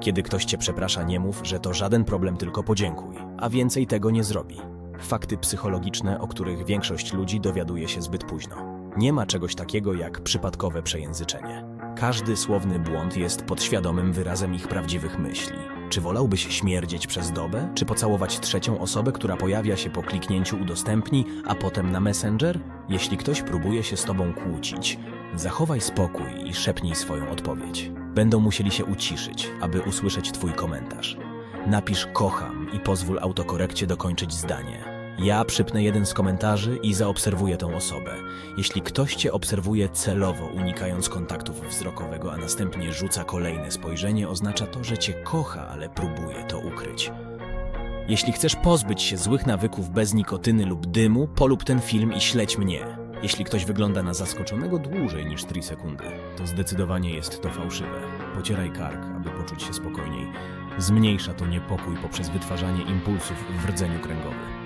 Kiedy ktoś cię przeprasza, nie mów, że to żaden problem, tylko podziękuj, a więcej tego nie zrobi. Fakty psychologiczne, o których większość ludzi dowiaduje się zbyt późno. Nie ma czegoś takiego jak przypadkowe przejęzyczenie. Każdy słowny błąd jest podświadomym wyrazem ich prawdziwych myśli. Czy wolałbyś śmierdzieć przez dobę, czy pocałować trzecią osobę, która pojawia się po kliknięciu udostępnij, a potem na Messenger? Jeśli ktoś próbuje się z tobą kłócić, zachowaj spokój i szepnij swoją odpowiedź. Będą musieli się uciszyć, aby usłyszeć twój komentarz. Napisz kocham i pozwól autokorekcie dokończyć zdanie. Ja przypnę jeden z komentarzy i zaobserwuję tę osobę. Jeśli ktoś cię obserwuje celowo, unikając kontaktów wzrokowego, a następnie rzuca kolejne spojrzenie, oznacza to, że cię kocha, ale próbuje to ukryć. Jeśli chcesz pozbyć się złych nawyków bez nikotyny lub dymu, polub ten film i śledź mnie. Jeśli ktoś wygląda na zaskoczonego dłużej niż 3 sekundy, to zdecydowanie jest to fałszywe. Pocieraj kark, aby poczuć się spokojniej. Zmniejsza to niepokój poprzez wytwarzanie impulsów w rdzeniu kręgowym.